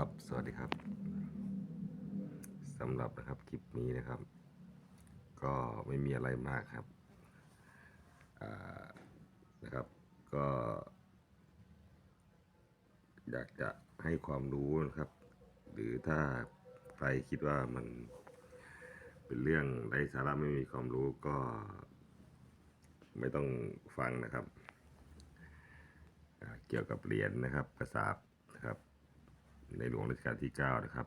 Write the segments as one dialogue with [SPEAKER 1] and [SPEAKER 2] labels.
[SPEAKER 1] ครับ สวัสดีครับสำหรับนะครับคลิปนี้นะครับ ก็ไม่มีอะไรมากครับนะครับ ก็ อยากจะให้ความรู้นะครับ หรือถ้าใครคิดว่ามันเป็นเรื่องไร้สาระไม่มีความรู้ก็ ไม่ต้องฟังนะครับ เกี่ยวกับเหรียญนะครับกระสา ในหลวงรัชกาลที่ 9 นะครับ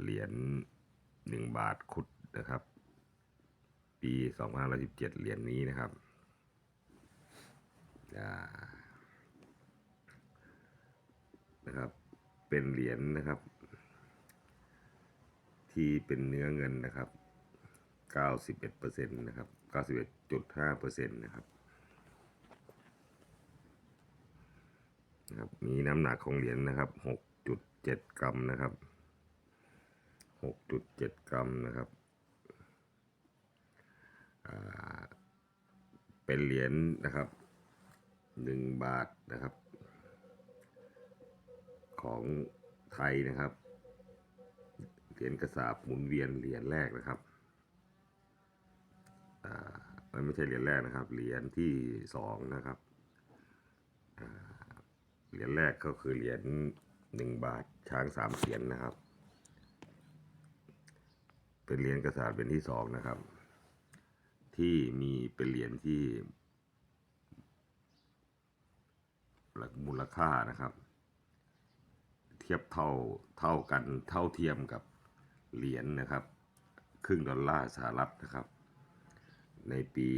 [SPEAKER 1] เหรียญ1 บาทขุดนะครับ ปี2517เหรียญนี้นะครับนะครับ เป็นเหรียญนะครับ ที่เป็นเนื้อเงินนะครับ 91%นะครับ 91.5%นะครับ นะครับมีน้ำหนักของเหรียญนะครับ 6.7 กรัมนะครับ 6.7 กรัมนะครับ เป็นเหรียญนะครับ 1 บาทนะครับ ของไทยนะครับ เหรียญกระสาบหมุนเวียนเหรียญแรกนะครับอ่ามันไม่ใช่เหรียญแรกนะครับ เหรียญที่สองนะครับ เหรียญแรกก็คือเหรียญหนึ่งบาทช้างสามเสียนนะครับ เป็นเหรียญกษัตริย์เป็นที่สองนะครับ ที่มีเป็นเหรียญที่มูลค่านะครับ เทียบเท่าเท่ากันเท่าเทียมกับเหรียญนะครับ ครึ่งดอลลาร์สหรัฐนะครับ ในปี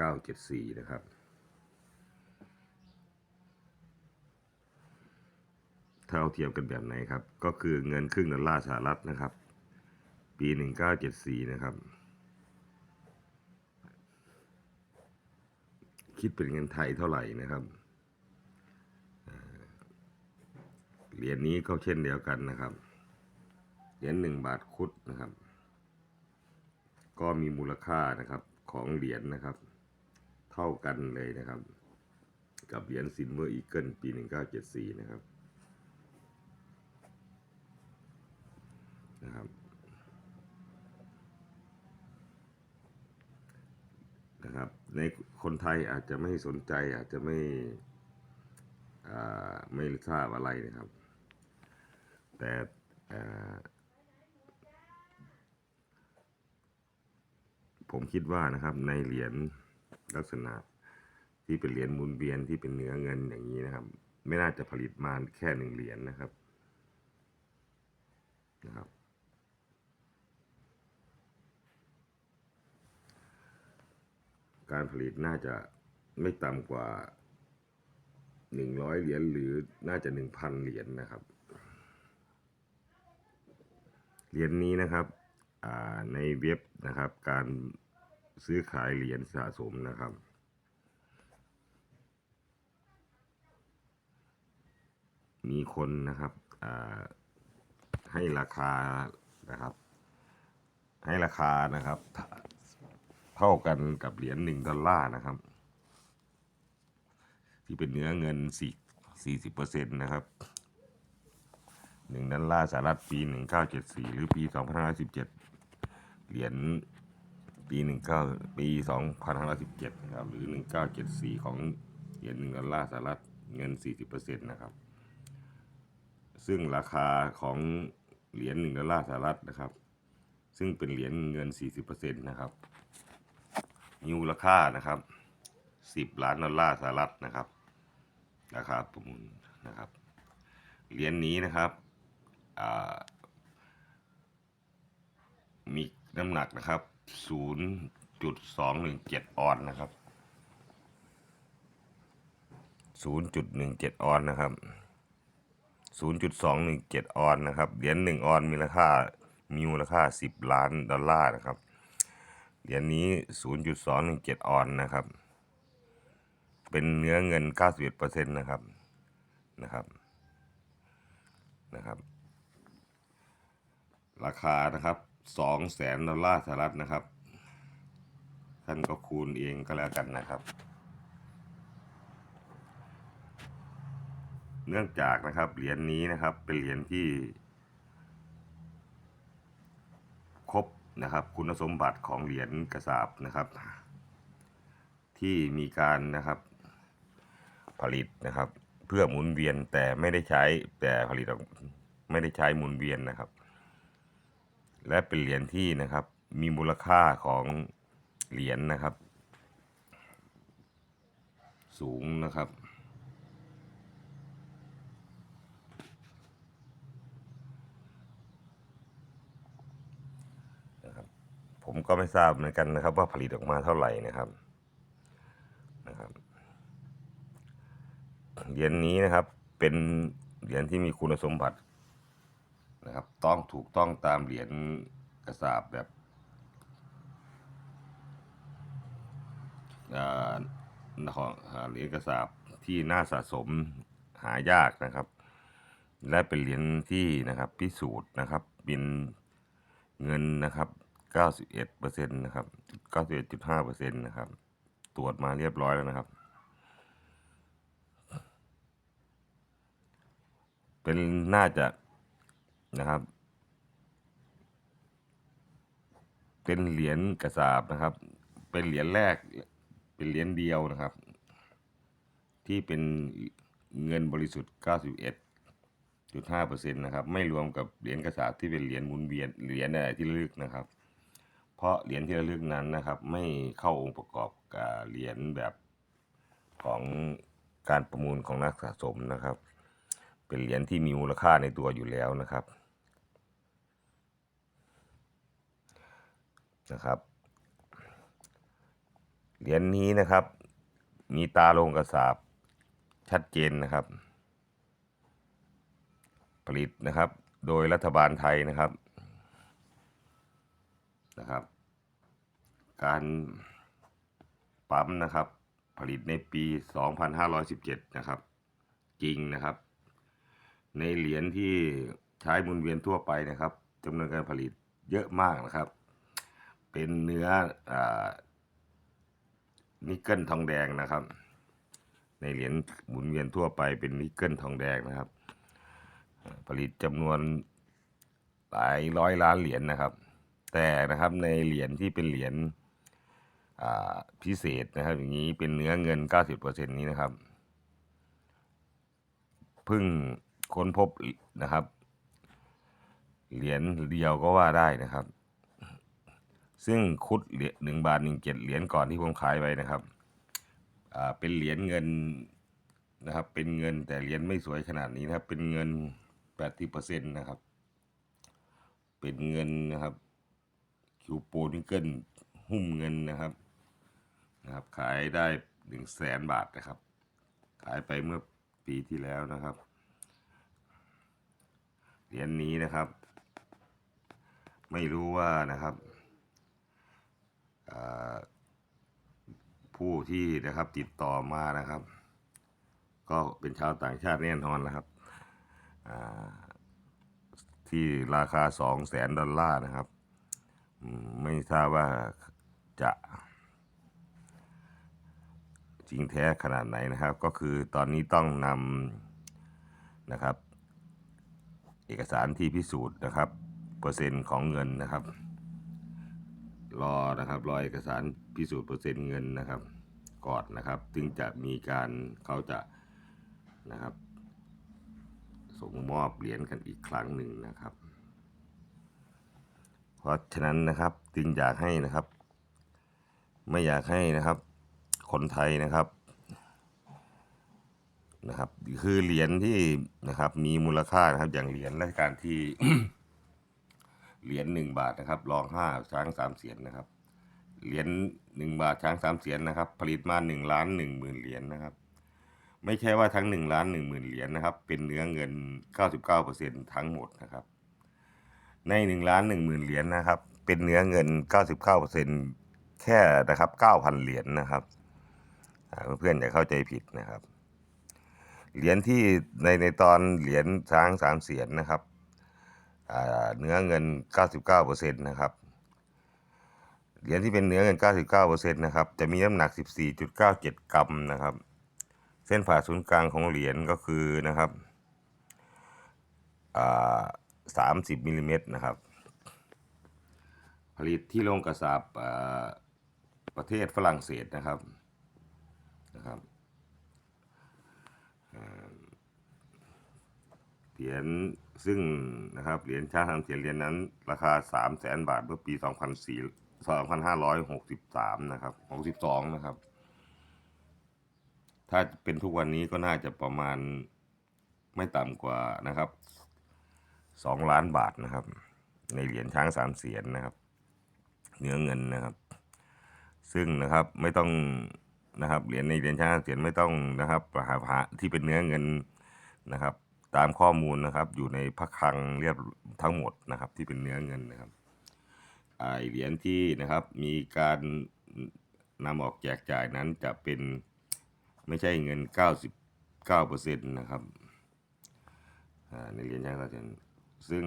[SPEAKER 1] 1974 นะครับ เท่าเทียมกันแบบไหนครับ ก็คือเงินครึ่งดอลลาร์สหรัฐนะครับ ปี 1974 นะครับ คิดเป็นเงินไทยเท่าไหร่นะครับเหรียญนี้ก็เช่นเดียวกันนะครับ เหรียญหนึ่งบาทคุดนะครับ ก็มีมูลค่านะครับของเหรียญนะครับ เท่ากันเลยนะครับ กับเหรียญซินเวอร์อีเกิลปี 1974 นะครับ นะครับ นะครับ ในคนไทยอาจจะไม่สนใจอาจจะไม่ไม่ทราบอะไรนะครับ แต่ผมคิดว่านะครับในเหรียญลักษณะที่เป็นเหรียญมุนเวียนที่เป็นเนื้อเงินอย่างนี้นะครับ ไม่น่าจะผลิตมาแค่หนึ่งเหรียญนะครับนะครับ การผลิตน่าจะไม่ต่ำกว่าหนึ่งร้อยเหรียญหรือน่าจะหนึ่งพันเหรียญนะครับ เหรียญนี้นะครับในเว็บนะครับ การซื้อขายเหรียญสะสมนะครับ มีคนนะครับให้ราคานะครับ ให้ราคานะครับ เท่ากันกับเหรียญหนึ่งดอลลาร์นะครับ ที่เป็นเนื้อเงินสี่สี่สิบเปอร์เซ็นต์นะครับหนึ่งดอลลาร์สหรัฐปีหนึ่งเก้าเจ็ดสี่หรือปีสองพันห้าร้อยสิบเจ็ดเหรียญปีหนึ่งเก้าปีสองพันห้าร้อยสิบเจ็ดนะครับหรือหนึ่งเก้าเจ็ดสี่ของเหรียญหนึ่งดอลลาร์สหรัฐเงินสี่สิบเปอร์เซ็นต์นะครับ ซึ่งราคาของเหรียญหนึ่งดอลลาร์สหรัฐนะครับ ซึ่งเป็นเหรียญเงินสี่สิบเปอร์เซ็นต์นะครับ มีมูลค่านะครับสิบล้านดอลลาร์สหรัฐนะครับราคาประมูลนะครับเหรียญนี้นะครับมีน้ำหนักนะครับศูนย์จุดสองหนึ่งเจ็ดออนนะครับศูนย์จุดหนึ่งเจ็ดออนนะครับศูนย์จุดสองหนึ่งเจ็ดออนนะครับ เหรียญหนึ่งออนมีราคา มีมูลค่าสิบล้านดอลลาร์นะครับ เหรียญนี้ 0.217 ออนนะครับ เป็นเนื้อเงิน 91%นะครับ นะครับ นะครับ ราคานะครับ2แสนดอลลาร์สหรัฐนะครับ ท่านก็คูณเองก็แล้วกันนะครับ เนื่องจากนะครับเหรียญนี้นะครับเป็นเหรียญที่ครบ นะครับคุณสมบัติของเหรียญกระสาบนะครับ ที่มีการนะครับผลิตนะครับ เพื่อหมุนเวียนแต่ไม่ได้ใช้แต่ผลิตออกไม่ได้ใช้หมุนเวียนนะครับ และเป็นเหรียญที่นะครับมีมูลค่าของเหรียญนะครับ สูงนะครับ ผมก็ไม่ทราบเหมือนกันนะครับ ว่าผลิตออกมาเท่าไหร่นะครับนะครับ เหรียญนี้นะครับ เป็นเหรียญที่มีคุณสมบัตินะครับ ต้องถูกต้องตามเหรียญกระสาบแบบอ่าของเหรียญกระสาบที่น่าสะสมหายากนะครับ และเป็นเหรียญที่นะครับพิสูจน์นะครับ เป็นเงินนะครับ 91เปอร์เซ็นต์นะครับ 91.5เปอร์เซ็นต์นะครับ ตรวจมาเรียบร้อยแล้วนะครับ เป็นน่าจะนะครับ เป็นเหรียญกระสาบนะครับ เป็นเหรียญแรก เป็นเหรียญเดียวนะครับ ที่เป็นเงินบริสุทธิ์ 91.5%นะครับ ไม่รวมกับเหรียญกระสาบที่เป็นเหรียญหมุนเวียนเหรียญอะไรที่ลึกนะครับ เพราะเหรียญที่ระลึกนั้นนะครับ ไม่เข้าองค์ประกอบกับเหรียญแบบของการประมูลของนักสะสมนะครับ เป็นเหรียญที่มีมูลค่าในตัวอยู่แล้วนะครับนะครับเหรียญนี้นะครับ มีตาลงกระสาบชัดเจนนะครับ ผลิตนะครับ โดยรัฐบาลไทยนะครับ นะครับ การปั๊มนะครับ ผลิตในปี 2517 นะครับ จริงนะครับ ในเหรียญที่ใช้มุนเวียนทั่วไปนะครับจำนวนการผลิตเยอะมากนะครับ เป็นเนื้ออนิกเกิลทองแดงนะครับ ในเหรียญหมุนเวียนทั่วไปเป็นนิกเกิลทองแดงนะครับ ผลิตจำนวนหลายร้อยล้านเหรียญนะครับ แต่นะครับในเหรียญที่เป็นเหรียญพิเศษนะครับ อย่างนี้เป็นเนื้อเงิน 90%นี้นะครับเพิ่งค้นพบนะครับ เหรียญเดียวก็ว่าได้นะครับ ซึ่งคุดเหรียญหนึ่งบาทหนึ่งเจ็ดเหรียญก่อนที่ผมขายไปนะครับเป็นเหรียญเงินนะครับ เป็นเงินแต่เหรียญไม่สวยขนาดนี้นะครับ เป็นเงินแปดสิบเปอร์เซ็นต์นะครับ เป็นเงินนะครับ คิวโปนิเกิลหุ้มเงินนะครับนะครับ ขายได้หนึ่งแสนบาทนะครับ ขายไปเมื่อปีที่แล้วนะครับ เหรียญนี้นะครับ ไม่รู้ว่านะครับผู้ที่นะครับติดต่อมานะครับ ก็เป็นชาวต่างชาติแน่นอนนะครับที่ราคาสองแสนดอลลาร์นะครับ ไม่ทราบว่าจะจริงแท้ขนาดไหนนะครับ ก็คือตอนนี้ต้องนำนะครับ เอกสารที่พิสูจน์นะครับ เปอร์เซ็นต์ของเงินนะครับ รอนะครับรอเอกสารพิสูจน์เปอร์เซ็นต์เงินนะครับก่อนนะครับถึงจะมีการเขาจะนะครับ ส่งมอบเหรียญกันอีกครั้งหนึ่งนะครับ ราะฉะนั้นนะครับจึงอยากให้นะครับ ไม่อยากให้นะครับ คนไทยนะครับนะครับ คือเหรียญที่นะครับ มีมูลค่านะครับ อย่างเหรียญราชการที่เหรียญหนึ่งบาทนะครับรองห้าช้างสามเสียนนะครับ เหรียญหนึ่งบาทช้างสามเสียนนะครับ ผลิตมาหนึ่งล้านหนึ่งหมื่นเหรียญนะครับ ไม่ใช่ว่าทั้งหนึ่งล้านหนึ่งหมื่นเหรียญนะครับ เป็นเนื้อเงินเก้าสิบเก้าเปอร์เซ็นทั้งหมดนะครับ ในหนึ่งล้านหนึ่งหมื่นเหรียญนะครับ เป็นเนื้อเงินเก้าสิบเก้าเปอร์เซ็นแค่นะครับเก้าพันเหรียญนะครับเพื่อนๆอย่าเข้าใจผิดนะครับ เหรียญที่ในในตอนเหรียญช้างสามเสียนนะครับเนื้อเงิน 99%นะครับเหรียญที่เป็นเนื้อเงิน 99%นะครับจะมีน้ำหนัก 14.97 กรัมนะครับ เส้นผ่าศูนย์กลางของเหรียญก็คือนะครับสา มสิบมิลลิเมตรนะครับ ผลิตที่โรงกระสาบประเทศฝรั่งเศสนะครับนะครับเหรียญซึ่งนะครับเหรียญชาติทำเสียเหรียญนั้น ราคา 3 0 0แสนบาทเมื่อปี 2004 2563 นะครับ 62 นะครับ ถ้าเป็นทุกวันนี้ก็น่าจะประมาณไม่ต่ำกว่านะครับ 2ล้านบาทนะครับ ในเหรียญช้างสามเสียนนะครับ เนื้อเงินนะครับ ซึ่งนะครับไม่ต้องนะครับเหรียญในเหรียญช้างสามเสียนไม่ต้องนะครับหาหาที่เป็นเนื้อเงินนะครับ ตามข้อมูลนะครับอยู่ในพระคลังเรียบทั้งหมดนะครับ ที่เป็นเนื้อเงินนะครับไอเหรียญที่นะครับมีการนำออกแจกจ่ายนั้นจะเป็นไม่ใช่เงิน 99%นะครับในเหรียญช้างสามเสียน ซึ่ง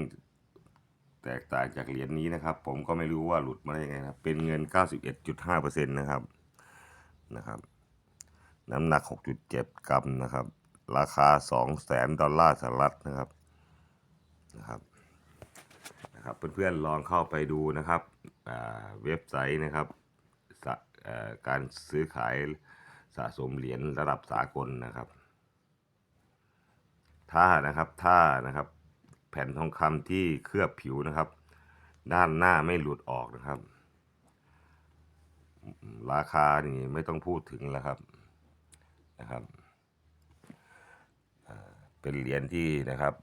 [SPEAKER 1] แตกต่างจากเหรียญนี้นะครับ ผมก็ไม่รู้ว่าหลุดมาได้ยังไงนะครับเป็นเงิน 91.5%นะครับนะครับน้ำหนัก 6.7 กรัมนะครับ ราคา 200,000 ดอลลาร์สหรัฐนะครับนะครับนะครับเพื่อนๆลองเข้าไปดูนะครับเว็บไซต์นะครับการซื้อขายสะสมเหรียญระดับสากลนะครับ ถ้านะครับถ้านะครับ แผ่นทองคำที่เคลือบผิวนะครับ ด้านหน้าไม่หลุดออกนะครับ ราคานี่ไม่ต้องพูดถึงแล้วครับนะครับ เป็นเหรียญที่นะครับ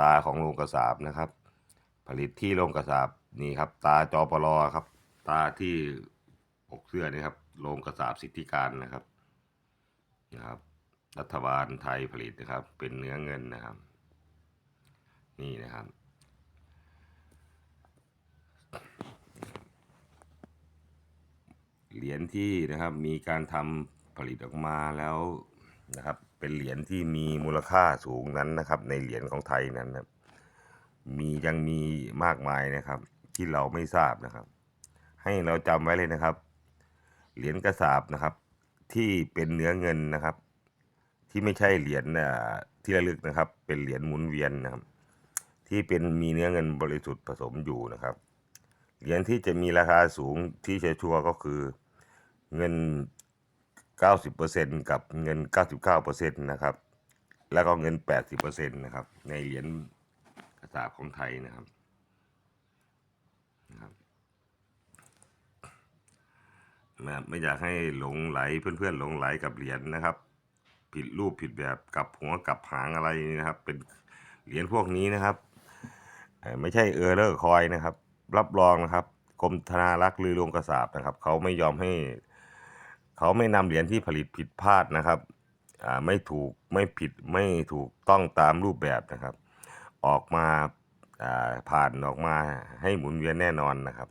[SPEAKER 1] ตาของโรงกระสาบนะครับ ผลิตที่โรงกระสาบนี่ครับ ตาจอปลอครับ ตาที่ปกเสื้อนี่ครับโรงกระสาบสิทธิการนะครับนะครับ รัฐบาลไทยผลิตนะครับ เป็นเนื้อเงินนะครับ นี่นะครับ เหรียญที่นะครับมีการทำผลิตออกมาแล้วนะครับ เป็นเหรียญที่มีมูลค่าสูงนั้นนะครับ ในเหรียญของไทยนั้นนะมียังมีมากมายนะครับ ที่เราไม่ทราบนะครับ ให้เราจำไว้เลยนะครับ เหรียญกระสาบนะครับ ที่เป็นเนื้อเงินนะครับ ที่ไม่ใช่เหรียญที่ระลึกนะครับ เป็นเหรียญหมุนเวียนนะครับ ที่เป็นมีเนื้อเงินบริสุทธิ์ผสมอยู่นะครับ เหรียญที่จะมีราคาสูงที่ชัวร์ก็คือเงิน 90%กับเงิน 99%นะครับ แล้วก็เงิน 80%นะครับ ในเหรียญกระสาบของไทยนะครับนะครับไม่อยากให้หลงไหลเพื่อนๆหลงไหลกับเหรียญนะครับ ผิดรูปผิดแบบกลับหัวกลับหางอะไรนะครับ เป็นเหรียญพวกนี้นะครับ ไม่ใช่เออร์เลอร์คอยนะครับ รับรองนะครับกรมธนารักษ์ลือลวงกระสาบนะครับเขาไม่ยอมให้ เขาไม่นำเหรียญที่ผลิตผิดพลาดนะครับไม่ถูกไม่ผิดไม่ถูกต้องตามรูปแบบนะครับ ออกมาผ่านออกมาให้หมุนเวียนแน่นอนนะครับ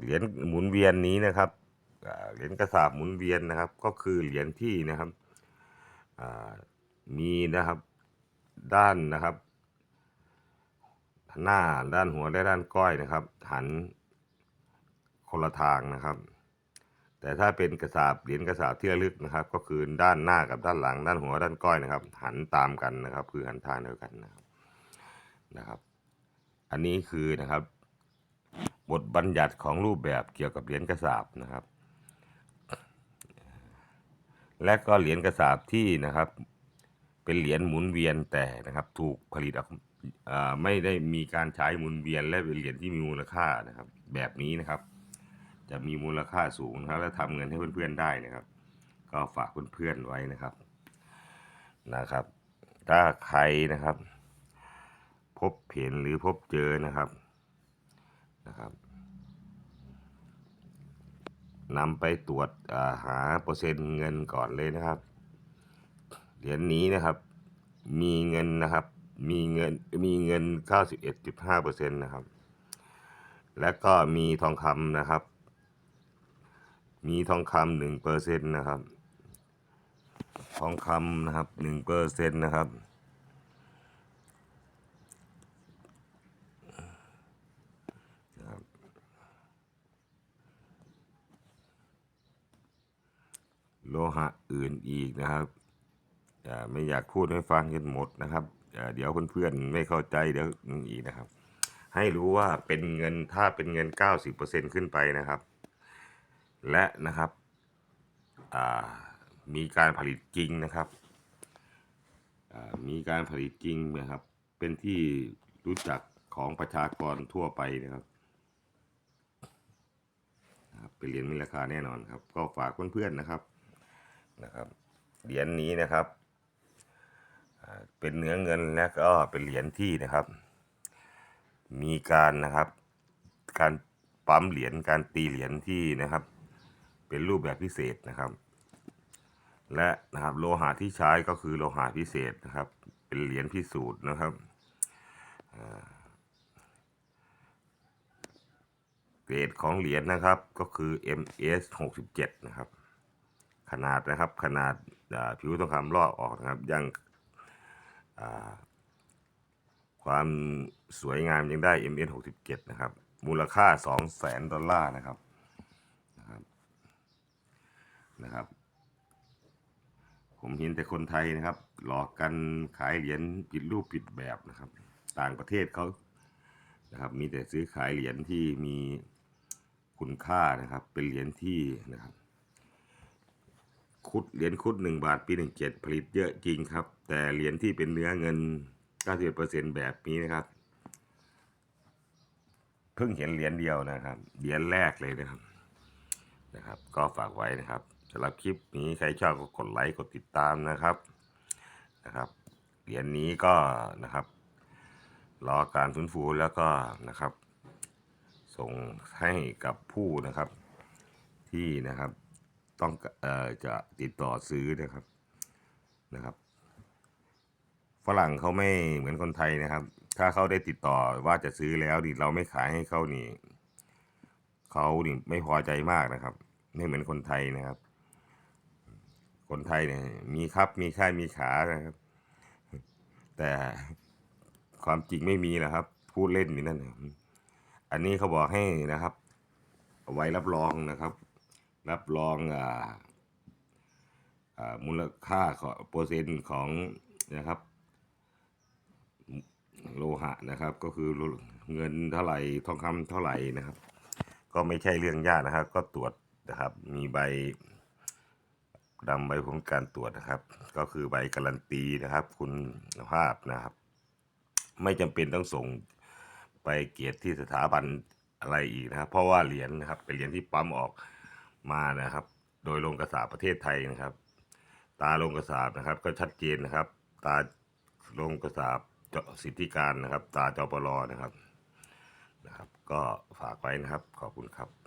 [SPEAKER 1] เหรียญหมุนเวียนนี้นะครับเหรียญกระสาบหมุนเวียนนะครับ ก็คือเหรียญที่นะครับมีนะครับด้านนะครับ หน้าด้านหัวและด้านก้อยนะครับ หันคนละทางนะครับ แต่ถ้าเป็นกระสาบเหรียญกระสาบที่ระลึกนะครับ ก็คือด้านหน้ากับด้านหลัง ด้านหัวด้านก้อยนะครับ หันตามกันนะครับ คือหันทางเดียวกันนะครับนะครับ อันนี้คือนะครับ บทบัญญัติของรูปแบบเกี่ยวกับเหรียญกระสาบนะครับ และก็เหรียญกระสาบที่นะครับ เป็นเหรียญหมุนเวียนแต่นะครับ ถูกผลิตออกอ่า ไม่ได้มีการใช้หมุนเวียนและเป็นเหรียญที่มีมูลค่านะครับ แบบนี้นะครับ จะมีมูลค่าสูงนะครับและทำเงินให้เพื่อนๆได้นะครับ ก็ฝากเพื่อนๆไว้นะครับนะครับ ถ้าใครนะครับ พบเห็นหรือพบเจอนะครับนะครับนำไปตรวจาหาเปอร์เซ็นต์เงินก่อนเลยนะครับ เหรียญนี้นะครับ มีเงินนะครับ มีเงินมีเงิน 91.5%นะครับ และก็มีทองคำนะครับ มีทองคำหนึ่งเปอร์เซ็นต์นะครับ ทองคำนะครับหนึ่งเปอร์เซ็นต์นะครับ โลหะอื่นอีกนะครับไม่อยากพูดให้ฟังกันหมดนะครับ เดี๋ยวเพื่อนๆไม่เข้าใจเดี๋ยวอีกนะครับ ให้รู้ว่าเป็นเงินถ้าเป็นเงิน 90%ขึ้นไปนะครับ และนะครับมีการผลิตจริงนะครับมีการผลิตจริงนะครับ เป็นที่รู้จักของประชากรทั่วไปนะครับเป็นเหรียญมีราคาแน่นอนครับ ก็ฝากเพื่อนๆนะครับนะครับเหรียญนี้นะครับ เป็นเนื้อเงินและก็เป็นเหรียญที่นะครับ มีการนะครับ การปั๊มเหรียญการตีเหรียญที่นะครับ เป็นรูปแบบพิเศษนะครับ และนะครับโลหะที่ใช้ก็คือโลหะพิเศษนะครับ เป็นเหรียญพิสูจน์นะครับเกรดของเหรียญนะครับก็คือ MS 67 นะครับ ขนาดนะครับขนาดผิวทองคำลอกออกนะครับยัง ความสวยงามยังได้ MS 67นะครับ มูลค่า 2 0 0แสนดอลลาร์นะครับ นะครับนะครับ ผมเห็นแต่คนไทยนะครับ หลอกกันขายเหรียญผิดรูปผิดแบบนะครับ ต่างประเทศเขานะครับ มีแต่ซื้อขายเหรียญที่มีคุณค่านะครับ เป็นเหรียญที่นะครับ คุดเหรียญคุดหนึ่งบาทปีหนึ่งเจ็ดผลิตเยอะจริงครับ แต่เหรียญที่เป็นเนื้อเงิน91%แบบนี้นะครับ เพิ่งเห็นเหรียญเดียวนะครับ เหรียญแรกเลยนะครับนะครับ ก็ฝากไว้นะครับสำหรับคลิปนี้ใครชอบก็กดไลค์กดติดตามนะครับนะครับเหรียญนี้ก็นะครับ รอการฟื้นฟูแล้วก็นะครับ ส่งให้กับผู้นะครับที่นะครับ ต้องออจะติดต่อซื้อนะครับนะครับ ฝรั่งเขาไม่เหมือนคนไทยนะครับ ถ้าเขาได้ติดต่อว่าจะซื้อแล้วนี่เราไม่ขายให้เขานี่เขานี่ไม่พอใจมากนะครับ ไม่เหมือนคนไทยนะครับ คนไทยเนี่ยมีครับมีค่ายมีขานะครับ แต่ความจริงไม่มีนะครับ พูดเล่นนี่นั่น อันนี้เขาบอกให้นะครับไว้รับรองนะครับ รับรองอ่าอ่ามูลค่าของเปอร์เซ็นต์ของนะครับโลหะนะครับ ก็คือเงินเท่าไหร่ทองคำเท่าไหร่นะครับ ก็ไม่ใช่เรื่องยากนะครับ ก็ตรวจนะครับ มีใบดำใบผลการตรวจนะครับ ก็คือใบการันตีนะครับ คุณภาพนะครับ ไม่จำเป็นต้องส่งไปเกียรติที่สถาบันอะไรอีกนะครับ เพราะว่าเหรียญนะครับเป็นเหรียญที่ปั๊มออก มานะครับ โดยโรงกระสาประเทศไทยนะครับ ตาโรงกระสานะครับ ก็ชัดเจนนะครับ ตาโรงกระสาปเจาะสิทธิการนะครับ ตาจปรนะครับนะครับ ก็ฝากไว้นะครับ ขอบคุณครับ